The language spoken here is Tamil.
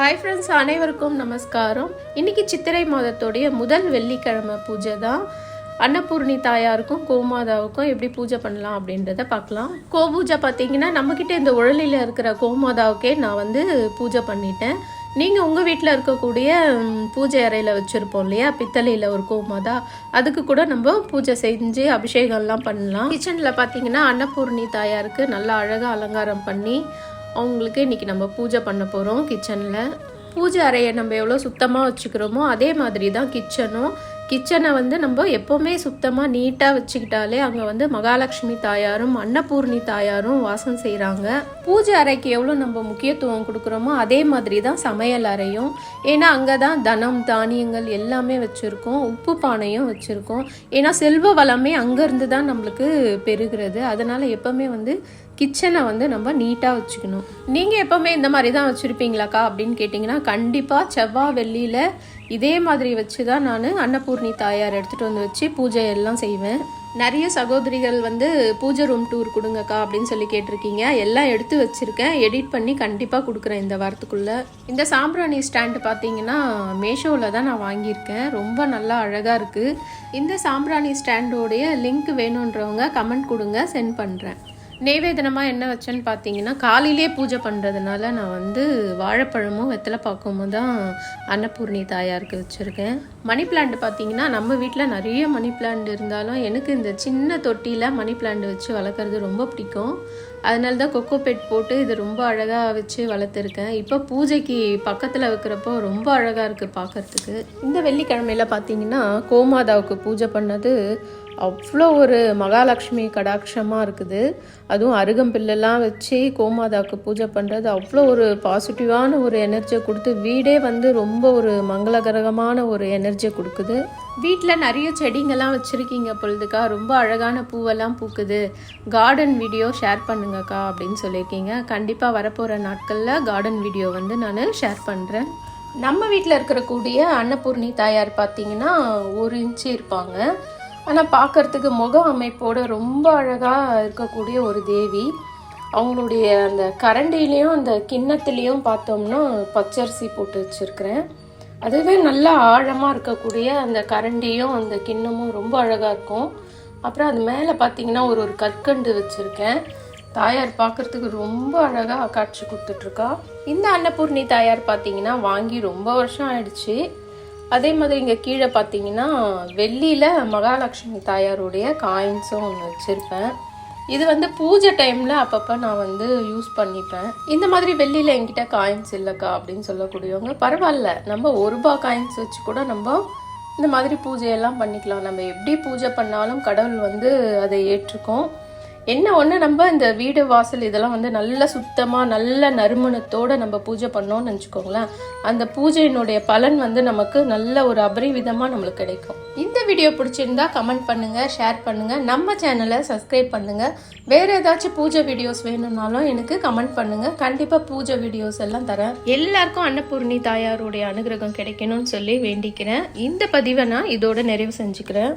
ஹாய் ஃப்ரெண்ட்ஸ் அனைவருக்கும் நமஸ்காரம். இன்னைக்கு சித்திரை மாதத்துடைய முதல் வெள்ளிக்கிழமை பூஜை தான். அன்னபூர்ணி தாயாருக்கும் கோமாதாவுக்கும் எப்படி பூஜை பண்ணலாம் அப்படின்றத பார்க்கலாம். கோபூஜை பார்த்தீங்கன்னா நம்மக்கிட்ட இந்த உழலில் இருக்கிற கோமாதாவுக்கே நான் வந்து பூஜை பண்ணிட்டேன். நீங்கள் உங்கள் வீட்டில் இருக்கக்கூடிய பூஜை அறையில் வச்சுருப்போம் இல்லையா? பித்தளையில் ஒரு கோமாதா. அதுக்கு கூட நம்ம பூஜை செஞ்சு அபிஷேகம்லாம் பண்ணலாம். கிச்சனில் பார்த்தீங்கன்னா அன்னபூர்ணி தாயாருக்கு நல்லா அழகாக அலங்காரம் பண்ணி அவங்களுக்கு இன்றைக்கி நம்ம பூஜை பண்ண போகிறோம் கிச்சனில் பூஜை அறையை நம்ம எவ்வளோ சுத்தமாக வச்சுக்கிறோமோ அதே மாதிரி தான் கிச்சனும் கிச்சனை வந்து நம்ம எப்போவுமே சுத்தமாக நீட்டாக வச்சுக்கிட்டாலே அங்கே வந்து மகாலட்சுமி தாயாரும் அன்னபூர்ணி தாயாரும் வாசம் செய்கிறாங்க பூஜை அறைக்கு எவ்வளோ நம்ம முக்கியத்துவம் கொடுக்குறோமோ அதே மாதிரி தான் சமையல் அறையும். ஏன்னா அங்கே தான் தனம் தானியங்கள் எல்லாமே வச்சுருக்கோம். உப்பு பானையும் வச்சுருக்கோம். ஏன்னா செல்வ வளமே அங்கேருந்து தான் நம்மளுக்கு பெருகிறது. அதனால் எப்போவுமே வந்து கிச்சனை வந்து நம்ம நீட்டாக வச்சுக்கணும். நீங்கள் எப்போவுமே இந்த மாதிரி தான் வச்சுருப்பீங்களாக்கா அப்படின்னு கேட்டிங்கன்னா கண்டிப்பாக செவ்வாய் வெள்ளியில் இதே மாதிரி வச்சு தான் நான் அன்னபூர்ணி தாயார் எடுத்துகிட்டு வந்து வச்சு பூஜை எல்லாம் செய்வேன். நிறைய சகோதரிகள் வந்து பூஜை ரூம் டூர் கொடுங்கக்கா அப்படின்னு சொல்லி கேட்டிருக்கீங்க. எல்லாம் எடுத்து வச்சுருக்கேன். எடிட் பண்ணி கண்டிப்பாக கொடுக்குறேன் இந்த வாரத்துக்குள்ளே. இந்த சாம்பிராணி ஸ்டாண்டு பார்த்தீங்கன்னா மேஷோவில் தான் நான் வாங்கியிருக்கேன். ரொம்ப நல்லா அழகாக இருக்குது இந்த சாம்பிராணி ஸ்டாண்டோடைய லிங்க் வேணுன்றவங்க கமெண்ட் கொடுங்க சென்ட் பண்ணுறேன் நெய்வேதனமாக என்ன வச்சேன்னு பார்த்தீங்கன்னா காலையிலே பூஜை பண்ணுறதுனால நான் வந்து வாழைப்பழமும் வெத்தலை பாக்கமும் தான் அன்னபூர்ணி தாயாருக்கு வச்சுருக்கேன். மணி பிளான்ட் பார்த்தீங்கன்னா நம்ம வீட்டில் நிறைய மணி பிளான்ட் இருந்தாலும் எனக்கு இந்த சின்ன தொட்டியில் மணி பிளான்ட் வச்சு வளர்க்குறது ரொம்ப பிடிக்கும். அதனால தான் கொக்கோ பெட் போட்டு இது ரொம்ப அழகாக வச்சு வளர்த்துருக்கேன். இப்போ பூஜைக்கு பக்கத்தில் வைக்கிறப்போ ரொம்ப அழகாக இருக்குது பார்க்கறதுக்கு இந்த வெள்ளிக்கிழமையில பார்த்தீங்கன்னா கோமாதாவுக்கு பூஜை பண்ணது அவ்வளோ ஒரு மகாலட்சுமி கடாட்சமாக இருக்குது. அதுவும் அருகம்பில்லெல்லாம் வச்சு கோமாதாவுக்கு பூஜை பண்ணுறது அவ்வளோ ஒரு பாசிட்டிவான ஒரு எனர்ஜியை கொடுத்து வீடே வந்து ரொம்ப ஒரு மங்களகரகமான ஒரு எனர்ஜி எனர்ஜியை கொடுக்குது. வீட்டில் நிறைய செடிங்கெல்லாம் வச்சுருக்கீங்க பொழுதுக்கா. ரொம்ப அழகான பூவெல்லாம் பூக்குது. கார்டன் வீடியோ ஷேர் பண்ணுங்கக்கா அப்படின்னு சொல்லியிருக்கீங்க. கண்டிப்பாக வரப்போகிற நாட்களில் கார்டன் வீடியோ வந்து நான் ஷேர் பண்ணுறேன் நம்ம வீட்டில் இருக்கக்கூடிய அன்னபூர்ணி தாயார் பார்த்தீங்கன்னா ஒரு இன்ச்சு இருப்பாங்க. ஆனால் பார்க்கறதுக்கு முக அமைப்போடு ரொம்ப அழகாக இருக்கக்கூடிய ஒரு தேவி. அவங்களுடைய அந்த கரண்டிலையும் அந்த கிண்ணத்துலேயும் பார்த்தோம்னா பச்சரிசி போட்டு வச்சுருக்கிறேன். அதுவே நல்லா ஆழமாக இருக்கக்கூடிய அந்த கரண்டியும் அந்த கிண்ணமும் ரொம்ப அழகாக இருக்கும். அப்புறம் அது மேலே பார்த்தீங்கன்னா ஒரு ஒரு கற்கண்டு வச்சுருக்கேன். தாயார் பார்க்கறதுக்கு ரொம்ப அழகாக காட்சி கொடுத்துட்ருக்கா. இந்த அன்னபூர்ணி தாயார் பார்த்தீங்கன்னா வாங்கி ரொம்ப வருஷம் ஆயிடுச்சு. அதே மாதிரி இங்கே கீழே பார்த்தீங்கன்னா வெள்ளியில் மகாலட்சுமி தாயாருடைய காயின்ஸும் ஒன்று வச்சுருப்பேன். இது வந்து பூஜை டைமில் அப்பப்போ நான் வந்து யூஸ் பண்ணிப்பேன். இந்த மாதிரி வெள்ளியில் என்கிட்ட காயின்ஸ் இல்லைக்கா அப்படின்னு சொல்லக்கூடியவங்க பரவாயில்ல. நம்ம ஒரு ரூபா காயின்ஸ் வச்சு கூட நம்ம இந்த மாதிரி பூஜையெல்லாம் பண்ணிக்கலாம். நம்ம எப்படி பூஜை பண்ணாலும் கடவுள் வந்து அதை ஏற்றுக்கும். என்ன ஒன்று நம்ம இந்த வீடு வாசல் இதெல்லாம் வந்து நல்ல சுத்தமாக நல்ல நறுமணத்தோடு நம்ம பூஜை பண்ணோம்னு நினச்சிக்கோங்களேன். அந்த பூஜையினுடைய பலன் வந்து நமக்கு நல்ல ஒரு அபரிவிதமாக நம்மளுக்கு கிடைக்கும். இந்த வீடியோ பிடிச்சிருந்தா கமெண்ட் பண்ணுங்கள் ஷேர் பண்ணுங்கள் நம்ம சேனலை சப்ஸ்கிரைப் பண்ணுங்கள் வேறு ஏதாச்சும் பூஜை வீடியோஸ் வேணும்னாலும் எனக்கு கமெண்ட் பண்ணுங்கள் கண்டிப்பாக பூஜை வீடியோஸ் எல்லாம் தரேன். எல்லாருக்கும் அன்னபூர்ணி தாயாருடைய அனுகிரகம் கிடைக்கணும்னு சொல்லி வேண்டிக்கிறேன். இந்த பதிவை நான் இதோட நிறைவு செஞ்சுக்கிறேன்.